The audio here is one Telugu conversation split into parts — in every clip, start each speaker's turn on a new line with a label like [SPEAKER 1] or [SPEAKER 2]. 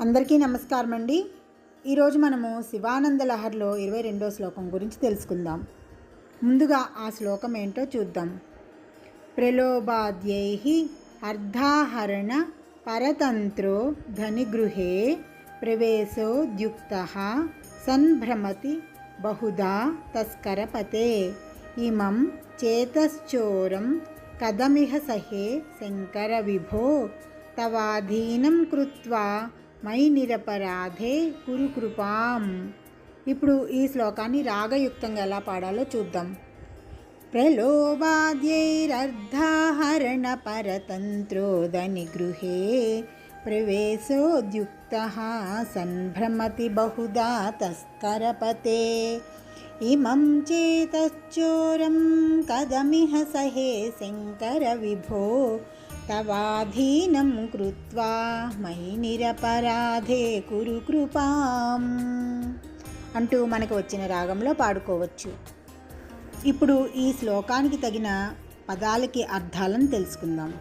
[SPEAKER 1] అందరికీ నమస్కారం అండి. ఈరోజు మనము శివానంద లహర్లో ఇరవై రెండో శ్లోకం గురించి తెలుసుకుందాం. ముందుగా ఆ శ్లోకం ఏంటో చూద్దాం. ప్రలోభాద్యై అర్ధాహరణ పరతంత్రో ధనిగృహే ప్రవేశోద్యుక్త సంభ్రమతి బహుదా తస్కరపతే ఇమం చేతశ్చోరం కదమిహ సహే శంకర విభో తవాధీనం కృత్వా మై నిరపరాధే కురు కృపాం. ఇప్పుడు ఈ శ్లోకాన్ని రాగయుక్తంగా ఎలా పాడాలో చూద్దాం. ప్రలోభాద్యైరర్ధాహరణ పరతంత్రోదని గృహే ప్రవేశోద్యుక్త సంభ్రమతి బహుదా తస్కరపతే. ఇమం చేతశ్చోరం కదమిహ సహే శంకర విభో తవాధీనం కృత్వా మయి నిరపరాధే కురు కృపాం. అంటూ మనకు వచ్చిన రాగంలో పాడుకోవచ్చు. ఇప్పుడు ఈ శ్లోకానికి తగిన పదాలకి అర్థాలను తెలుసుకుందాం.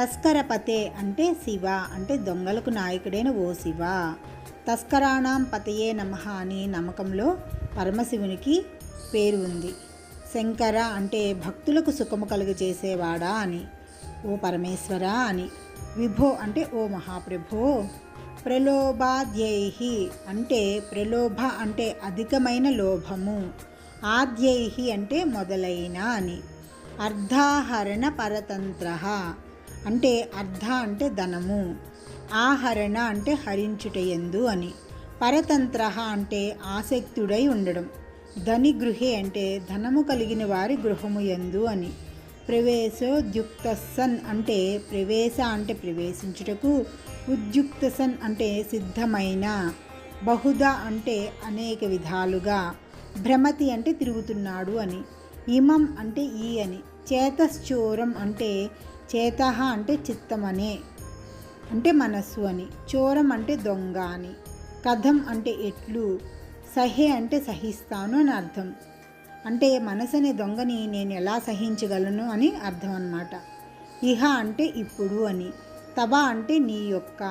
[SPEAKER 1] తస్కరపతే అంటే శివ అంటే దొంగలకు నాయకుడైన ఓ శివ. తస్కరాణం పతయే నమ అని నమ్మకంలో పరమశివునికి పేరు ఉంది. శంకర అంటే భక్తులకు సుఖము కలుగజేసేవాడా అని. ఓ పరమేశ్వర అని. విభో అంటే ఓ మహాప్రభో. ప్రలోభాద్యై అంటే ప్రలోభ అంటే అధికమైన లోభము. ఆద్యై అంటే మొదలైన అని. అర్ధాహరణ పరతంత్ర అంటే అర్ధ అంటే ధనము. ఆహరణ అంటే హరించుటయందు అని. పరతంత్ర అంటే ఆసక్తుడై ఉండడం. ధని గృహే అంటే ధనము కలిగిన వారి గృహము ఎందు అని. ప్రవేశోద్యుక్త సన్ అంటే ప్రవేశ అంటే ప్రవేశించుటకు ఉద్యుక్త సన్ అంటే సిద్ధమైన బహుదా అంటే అనేక విధాలుగా భ్రమతి అంటే తిరుగుతున్నాడు అని ఇమం అంటే ఈ అని చేతశ్చోరం అంటే చేత అంటే చిత్తమనే అంటే మనస్సు అని చోరం అంటే దొంగ అని కథం అంటే ఎట్లు సహే అంటే సహిస్తాను అని అర్థం. అంటే మనసు అనే దొంగని నేను ఎలా సహించగలను అని అర్థం అన్నమాట. ఇహ అంటే ఇప్పుడు అని తబా అంటే నీ యొక్క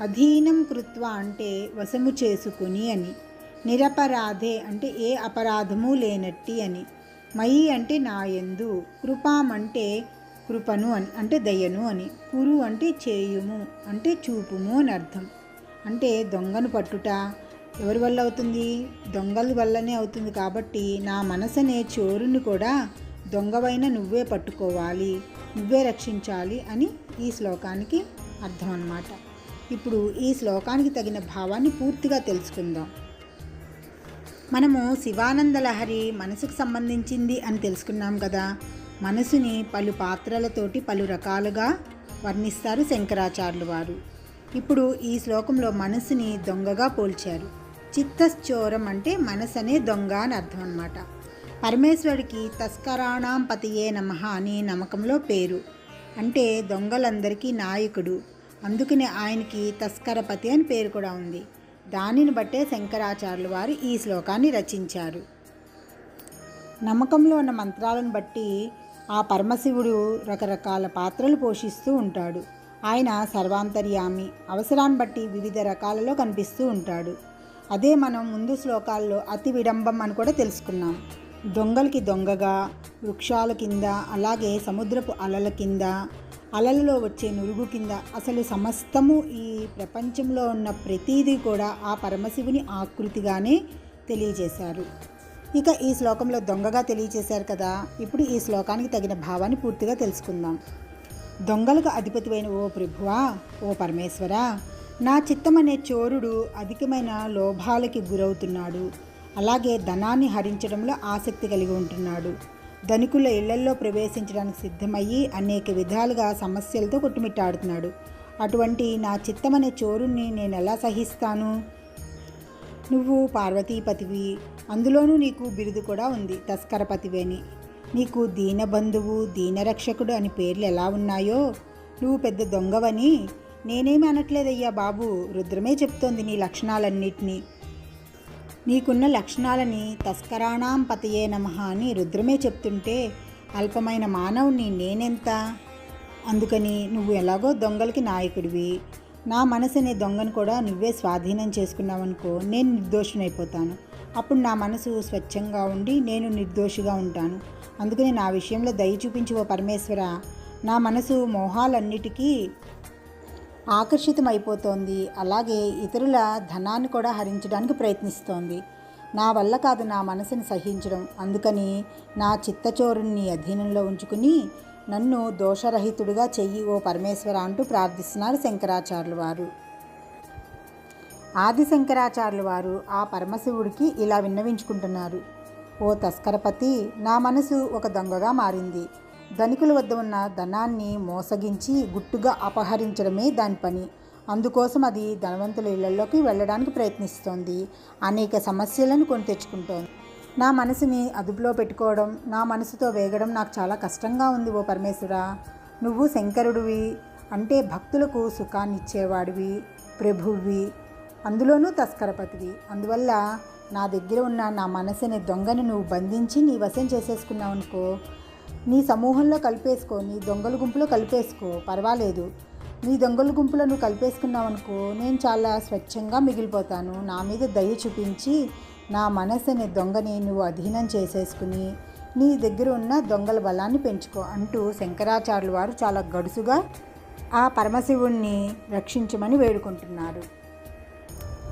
[SPEAKER 1] అధీనం కృత్వ అంటే వశము చేసుకుని అని నిరపరాధే అంటే ఏ అపరాధము లేనట్టి అని మయి అంటే నాయందు కృపాం అంటే కృపను అని అంటే దయను అని కురు అంటే చేయుము అంటే చూపుము అని అర్థం. అంటే దొంగను పట్టుట ఎవరి వల్ల అవుతుంది? దొంగల వల్లనే అవుతుంది కాబట్టి నా మనసనే చోరుని కూడా దొంగవైన నువ్వే పట్టుకోవాలి నువ్వే రక్షించాలి అని ఈ శ్లోకానికి అర్థం అన్నమాట. ఇప్పుడు ఈ శ్లోకానికి తగిన భావాన్ని పూర్తిగా తెలుసుకుందాం. మనము శివానంద లహరి మనసుకు సంబంధించింది అని తెలుసుకున్నాం కదా. మనసుని పలు పాత్రలతోటి పలు రకాలుగా వర్ణిస్తారు శంకరాచార్యులు వారు. ఇప్పుడు ఈ శ్లోకంలో మనసుని దొంగగా పోల్చారు. చిత్తశ్చోరం అంటే మనసు అనే దొంగ అని అర్థం అనమాట పరమేశ్వరుడికి తస్కరాణాం పతియే నమ అని నమ్మకంలో పేరు. అంటే దొంగలందరికీ నాయకుడు. అందుకనే ఆయనకి తస్కరపతి అని పేరు కూడా ఉంది. దానిని బట్టే శంకరాచార్యులు వారు ఈ శ్లోకాన్ని రచించారు. నమ్మకంలో ఉన్న మంత్రాలను బట్టి ఆ పరమశివుడు రకరకాల పాత్రలు పోషిస్తూ ఉంటాడు. ఆయన సర్వాంతర్యామి అవసరాన్ని బట్టి వివిధ రకాలలో కనిపిస్తూ ఉంటాడు. అదే మనం ముందు శ్లోకాల్లో అతి విడంబం అని కూడా తెలుసుకున్నాం. దొంగలకి దొంగగా వృక్షాల కింద అలాగే సముద్రపు అలల కింద అలలలో వచ్చే నురుగు కింద అసలు సమస్తము ఈ ప్రపంచంలో ఉన్న ప్రతీదీ కూడా ఆ పరమశివుని ఆకృతిగానే తెలియజేశారు. ఇక ఈ శ్లోకంలో దొంగగా తెలియజేశారు కదా ఇప్పుడు ఈ శ్లోకానికి తగిన భావాన్ని పూర్తిగా తెలుసుకుందాం. దొంగలకు అధిపతివైన ఓ ప్రభువా ఓ పరమేశ్వరా నా చిత్తమనే చోరుడు అధికమైన లోభాలకి గురవుతున్నాడు. అలాగే ధనాన్ని హరించడంలో ఆసక్తి కలిగి ఉంటున్నాడు. ధనికుల ఇళ్ళల్లో ప్రవేశించడానికి సిద్ధమయ్యి అనేక విధాలుగా సమస్యలతో కొట్టుమిట్టాడుతున్నాడు. అటువంటి నా చిత్తమనే చోరుణ్ణి నేను ఎలా సహిస్తాను? నువ్వు పార్వతీపతివి అందులోనూ నీకు బిరుదు కూడా ఉంది తస్కరపతివి అని నీకు దీనబంధువు దీనరక్షకుడు అని పేర్లు ఎలా ఉన్నాయో? నువ్వు పెద్ద దొంగవని నేనేమి అనట్లేదయ్యా బాబు. రుద్రమే చెప్తోంది నీ లక్షణాలన్నిటినీ. నీకున్న లక్షణాలని తస్కరాణాం పతయే నమ అని రుద్రమే చెప్తుంటే అల్పమైన మానవుని నేనెంత? అందుకని నువ్వు ఎలాగో దొంగలకి నాయకుడివి. నా మనసు అనే దొంగను కూడా నువ్వే స్వాధీనం చేసుకున్నావనుకో నేను నిర్దోషునైపోతాను అప్పుడు నా మనసు స్వచ్ఛంగా ఉండి నేను నిర్దోషిగా ఉంటాను. అందుకని నా విషయంలో దయ చూపించి ఓ పరమేశ్వర. నా మనసు మోహాలన్నిటికీ ఆకర్షితమైపోతోంది. అలాగే ఇతరుల ధనాన్ని కూడా హరించడానికి ప్రయత్నిస్తోంది. నా వల్ల కాదు నా మనసుని సహించడం. అందుకని నా చిత్తచోరుణ్ణి అధీనంలో ఉంచుకుని నన్ను దోషరహితుడిగా చెయ్యి ఓ పరమేశ్వర అంటూ ప్రార్థిస్తున్నారు శంకరాచార్యులు వారు. ఆది శంకరాచార్యులు వారు ఆ పరమశివుడికి ఇలా విన్నవించుకుంటున్నారు. ఓ తస్కరపతి నా మనసు ఒక దొంగగా మారింది. ధనికుల వద్ద ఉన్న ధనాన్ని మోసగించి గుట్టుగా అపహరించడమే దాని పని. అందుకోసం అది ధనవంతుల ఇళ్ళలోకి వెళ్ళడానికి ప్రయత్నిస్తోంది. అనేక సమస్యలను కొని తెచ్చుకుంటోంది. నా మనసుని అదుపులో పెట్టుకోవడం నా మనసుతో వేగడం నాకు చాలా కష్టంగా ఉంది ఓ పరమేశ్వర. నువ్వు శంకరుడివి అంటే భక్తులకు సుఖాన్ని ఇచ్చేవాడివి ప్రభువి అందులోనూ తస్కరపతివి. అందువల్ల నా దగ్గర ఉన్న నా మనసుని దొంగని నువ్వు బంధించి నీ వశం చేసేసుకున్నావు అనుకో నీ సమూహంలో కలిపేసుకో నీ దొంగల గుంపులో కలిపేసుకో పర్వాలేదు. నీ దొంగల గుంపులో నువ్వు కలిపేసుకున్నావు అనుకో నేను చాలా స్వచ్ఛంగా మిగిలిపోతాను. నా మీద దయ చూపించి నా మనసు అనే దొంగని నువ్వు అధీనం చేసేసుకుని నీ దగ్గర ఉన్న దొంగల బలాన్ని పెంచుకో అంటూ శంకరాచార్యుల వారు చాలా గడుసుగా ఆ పరమశివుణ్ణి రక్షించమని వేడుకుంటున్నారు.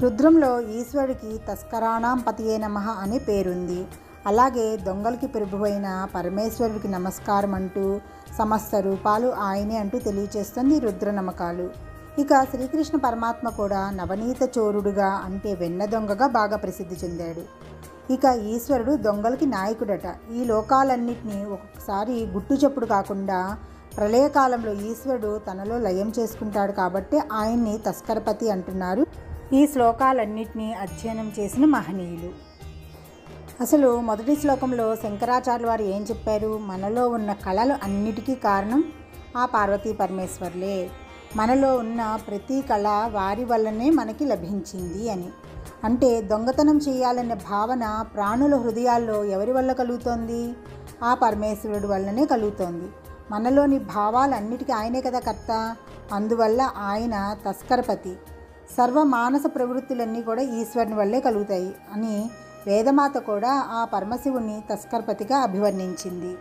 [SPEAKER 1] రుద్రంలో ఈశ్వరుడికి తస్కరాణాం పతియే నమ అనే పేరుంది. అలాగే దొంగలకి ప్రభువైన పరమేశ్వరుడికి నమస్కారం అంటూ సమస్త రూపాలు ఆయనే అంటూ తెలియచేస్తుంది రుద్ర నమ్మకాలు ఇక శ్రీకృష్ణ పరమాత్మ కూడా నవనీత చోరుడుగా అంటే వెన్న దొంగగా బాగా ప్రసిద్ధి చెందాడు. ఇక ఈశ్వరుడు దొంగలకి నాయకుడట. ఈ లోకాలన్నింటినీ ఒక్కొక్కసారి గుట్టు చప్పుడు కాకుండా ప్రళయకాలంలో ఈశ్వరుడు తనలో లయం చేసుకుంటాడు కాబట్టి ఆయన్ని తస్కరపతి అంటున్నారు. ఈ శ్లోకాలన్నింటినీ అధ్యయనం చేసిన మహనీయులు. అసలు మొదటి శ్లోకంలో శంకరాచార్యుల వారు ఏం చెప్పారు? మనలో ఉన్న కళలు అన్నిటికీ కారణం ఆ పార్వతీ పరమేశ్వర్లే. మనలో ఉన్న ప్రతి కళ వారి వల్లనే మనకి లభించింది అని. అంటే దొంగతనం చేయాలనే భావన ప్రాణుల హృదయాల్లో ఎవరి వల్ల కలుగుతోంది? ఆ పరమేశ్వరుడు వల్లనే కలుగుతోంది. మనలోని భావాలన్నిటికీ ఆయనే కదా కర్త. అందువల్ల ఆయన తస్కరపతి. సర్వ మానస ప్రవృత్తులన్నీ కూడా ఈశ్వరుని వల్లే కలుగుతాయి అని వేదమాత కూడా ఆ పరమశివుని తస్కర్పతిగా అభివర్ణించింది.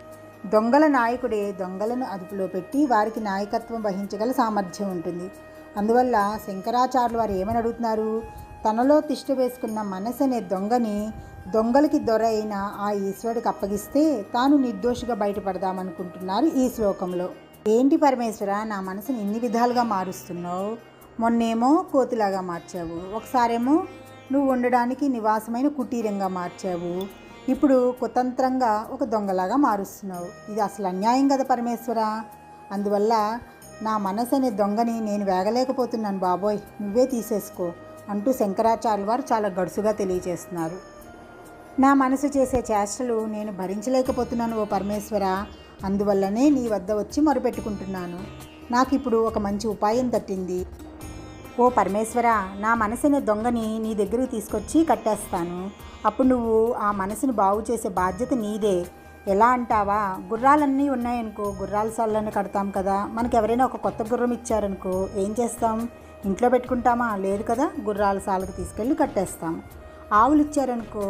[SPEAKER 1] దొంగల నాయకుడే దొంగలను అదుపులో పెట్టి వారికి నాయకత్వం వహించగల సామర్థ్యం ఉంటుంది. అందువల్ల శంకరాచార్యులు వారు ఏమని అడుగుతున్నారు? తనలో తిష్ట వేసుకున్న మనసు అనే దొంగని దొంగలకి దొర అయిన ఆ ఈశ్వరుడికి అప్పగిస్తే తాను నిర్దోషిగా బయటపడదామనుకుంటున్నారు ఈ శ్లోకంలో. ఏంటి పరమేశ్వర నా మనసుని ఇన్ని విధాలుగా మారుస్తున్నావు? మొన్నేమో కోతిలాగా మార్చావు. ఒకసారేమో నువ్వు ఉండడానికి నివాసమైన కుటీరంగా మార్చావు. ఇప్పుడు కుతంత్రంగా ఒక దొంగలాగా మారుస్తున్నావు. ఇది అసలు అన్యాయం కదా పరమేశ్వర? అందువల్ల నా మనసు అనే దొంగని నేను వేగలేకపోతున్నాను బాబోయ్. నువ్వే తీసేసుకో అంటూ శంకరాచార్యులు వారు చాలా గడుసుగా తెలియజేస్తున్నారు. నా మనసు చేసే చేష్టలు నేను భరించలేకపోతున్నాను ఓ పరమేశ్వర. అందువల్లనే నీ వద్ద వచ్చి మొరుపెట్టుకుంటున్నాను. నాకు ఇప్పుడు ఒక మంచి ఉపాయం తట్టింది ఓ పరమేశ్వర నా మనసుని దొంగని నీ దగ్గరికి తీసుకొచ్చి కట్టేస్తాను. అప్పుడు నువ్వు ఆ మనసుని బాగు చేసే బాధ్యత నీదే. ఎలా అంటావా? గుర్రాలన్నీ ఉన్నాయనుకో గుర్రాల సాళ్ళని కడతాం కదా. మనకి ఎవరైనా ఒక కొత్త గుర్రం ఇచ్చారనుకో ఏం చేస్తాం? ఇంట్లో పెట్టుకుంటామా? లేదు కదా గుర్రాల సాలకు తీసుకెళ్ళి కట్టేస్తాం. ఆవులు ఇచ్చారనుకో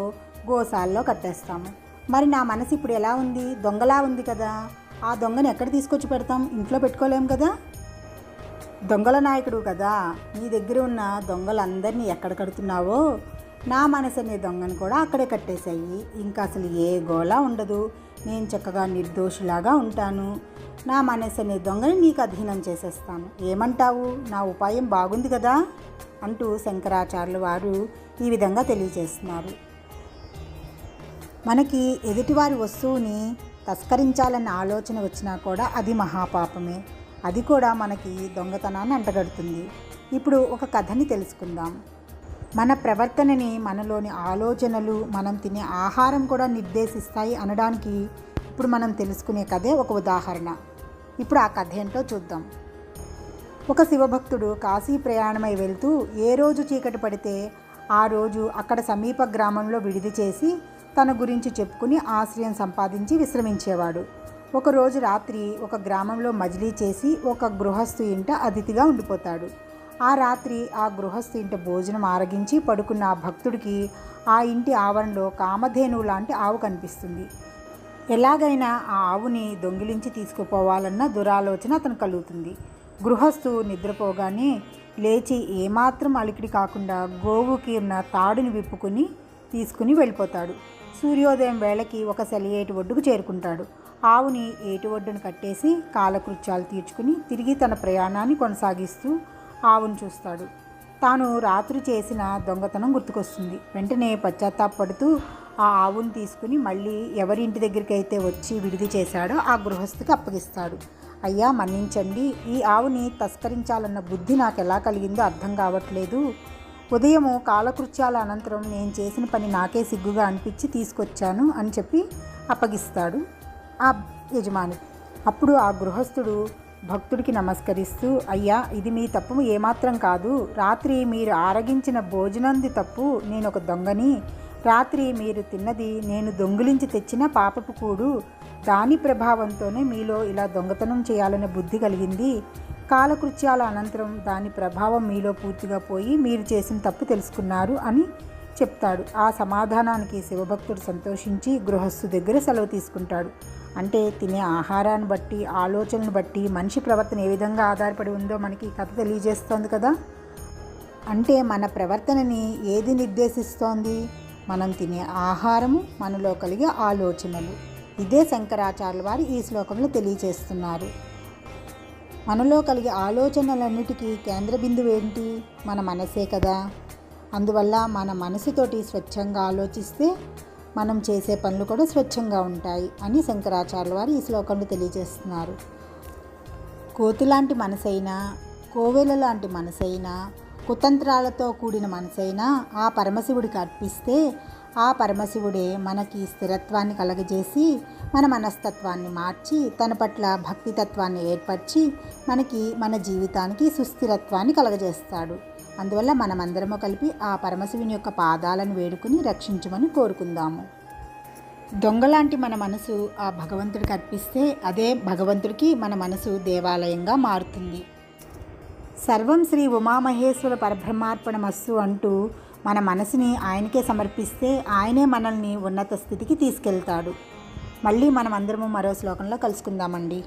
[SPEAKER 1] గోసాల్లో కట్టేస్తాము మరి నా మనసు ఇప్పుడు ఎలా ఉంది? దొంగలా ఉంది కదా. ఆ దొంగని ఎక్కడ తీసుకొచ్చి పెడతాం? ఇంట్లో పెట్టుకోలేం కదా. దొంగల నాయకుడు కదా. నీ దగ్గర ఉన్న దొంగలందరినీ ఎక్కడ కడుతున్నావో? నా మనసు అనే దొంగను కూడా అక్కడే కట్టేశాయి. ఇంకా అసలు ఏ గోళ ఉండదు. నేను చక్కగా నిర్దోషిలాగా ఉంటాను. నా మనసు అనే దొంగని నీకు అధీనం చేసేస్తాను. ఏమంటావు? నా ఉపాయం బాగుంది కదా? అంటూ శంకరాచార్యుల వారు ఈ విధంగా తెలియజేస్తున్నారు. మనకి ఎదుటివారి వస్తువుని తస్కరించాలన్న ఆలోచన వచ్చినా కూడా అది మహాపాపమే. అది కూడా మనకి దొంగతనాన్ని అంటగడుతుంది. ఇప్పుడు ఒక కథని తెలుసుకుందాం. మన ప్రవర్తనని మనలోని ఆలోచనలు మనం తినే ఆహారం కూడా నిర్దేశిస్తాయి అనడానికి ఇప్పుడు మనం తెలుసుకునే కథే ఒక ఉదాహరణ. ఇప్పుడు ఆ కథ ఏంటో చూద్దాం. ఒక శివభక్తుడు కాశీ ప్రయాణమై వెళ్తూ ఏ రోజు చీకటి పడితే ఆ రోజు అక్కడ సమీప గ్రామంలో విడిది చేసి తన గురించి చెప్పుకుని ఆశ్రయం సంపాదించి విశ్రమించేవాడు. ఒకరోజు రాత్రి ఒక గ్రామంలో మజిలీ చేసి ఒక గృహస్థు ఇంట అతిథిగా ఉండిపోతాడు. ఆ రాత్రి ఆ గృహస్థు ఇంట భోజనం ఆరగించి పడుకున్న ఆ భక్తుడికి ఆ ఇంటి ఆవరణలో కామధేనువు లాంటి ఆవు కనిపిస్తుంది. ఎలాగైనా ఆ ఆవుని దొంగిలించి తీసుకుపోవాలన్న దురాలోచన అతను కలుగుతుంది. గృహస్థు నిద్రపోగానే లేచి ఏమాత్రం అలికిడి కాకుండా గోవుకి ఉన్న తాడుని విప్పుకుని తీసుకుని వెళ్ళిపోతాడు. సూర్యోదయం వేళకి ఒక సెలయేటి ఒడ్డుకు చేరుకుంటాడు. ఆవుని ఏటి ఒడ్డును కట్టేసి కాలకృత్యాలు తీర్చుకుని తిరిగి తన ప్రయాణాన్ని కొనసాగిస్తూ ఆవును చూస్తాడు. తాను రాత్రి చేసిన దొంగతనం గుర్తుకొస్తుంది. వెంటనే పశ్చాత్తాపడుతూ ఆ ఆవును తీసుకుని మళ్ళీ ఎవరి ఇంటి దగ్గరికి అయితే వచ్చి విడిది చేశాడో ఆ గృహస్థుకి అప్పగిస్తాడు. అయ్యా మన్నించండి. ఈ ఆవుని తస్కరించాలన్న బుద్ధి నాకు ఎలా కలిగిందో అర్థం కావట్లేదు. ఉదయము కాలకృత్యాల అనంతరం నేను చేసిన పని నాకే సిగ్గుగా అనిపించి తీసుకొచ్చాను అని చెప్పి అప్పగిస్తాడు. ఆ యజమాని. అప్పుడు ఆ గృహస్థుడు భక్తుడికి నమస్కరిస్తూ అయ్యా ఇది మీ తప్పు ఏమాత్రం కాదు. రాత్రి మీరు ఆరగించిన భోజనంది తప్పు నేను ఒక దొంగని. రాత్రి మీరు తిన్నది నేను దొంగిలించి తెచ్చిన పాపపు కూడు. దాని ప్రభావంతోనే మీలో ఇలా దొంగతనం చేయాలనే బుద్ధి కలిగింది. కాలకృత్యాల అనంతరం దాని ప్రభావం మీలో పూర్తిగా పోయి మీరు చేసిన తప్పు తెలుసుకున్నారు అని చెప్తాడు. ఆ సమాధానానికి శివభక్తుడు సంతోషించి గృహస్థు దగ్గర సెలవు తీసుకుంటాడు. అంటే తినే ఆహారాన్ని బట్టి ఆలోచనను బట్టి మనిషి ప్రవర్తన ఏ విధంగా ఆధారపడి ఉందో మనకి కథ తెలియజేస్తోంది కదా. అంటే మన ప్రవర్తనని ఏది నిర్దేశిస్తోంది? మనం తినే ఆహారము మనలో కలిగే ఆలోచనలు. ఇదే శంకరాచార్యుల వారు ఈ శ్లోకంలో తెలియజేస్తున్నారు. మనలో కలిగే ఆలోచనలన్నిటికీ కేంద్ర బిందువు ఏంటి? మన మనసే కదా. అందువల్ల మన మనసుతోటి స్వచ్ఛంగా ఆలోచిస్తే మనం చేసే పనులు కూడా స్వచ్ఛంగా ఉంటాయి అని శంకరాచార్యుల వారు ఈ శ్లోకంలో తెలియజేస్తున్నారు. కోతి లాంటి మనసైనా కోవెల లాంటి మనసైనా కుతంత్రాలతో కూడిన మనసైనా ఆ పరమశివుడికి అర్పిస్తే ఆ పరమశివుడే మనకి స్థిరత్వాన్ని కలగజేసి మన మనస్తత్వాన్ని మార్చి తన పట్ల భక్తితత్వాన్ని ఏర్పరిచి మనకి మన జీవితానికి సుస్థిరత్వాన్ని కలగజేస్తాడు. అందువల్ల మనమందరము కలిపి ఆ పరమశివుని యొక్క పాదాలను వేడుకుని రక్షించమని కోరుకుందాము. దొంగలాంటి మన మనసు ఆ భగవంతుడికి అర్పిస్తే అదే భగవంతుడికి మన మనసు దేవాలయంగా మారుతుంది. సర్వం శ్రీ ఉమామహేశ్వర పరబ్రహ్మార్పణమస్సు అంటూ మన మనసుని ఆయనకే సమర్పిస్తే ఆయనే మనల్ని ఉన్నత స్థితికి తీసుకెళ్తాడు. మళ్ళీ మనం అందరము మరో శ్లోకంలో కలుసుకుందామండి.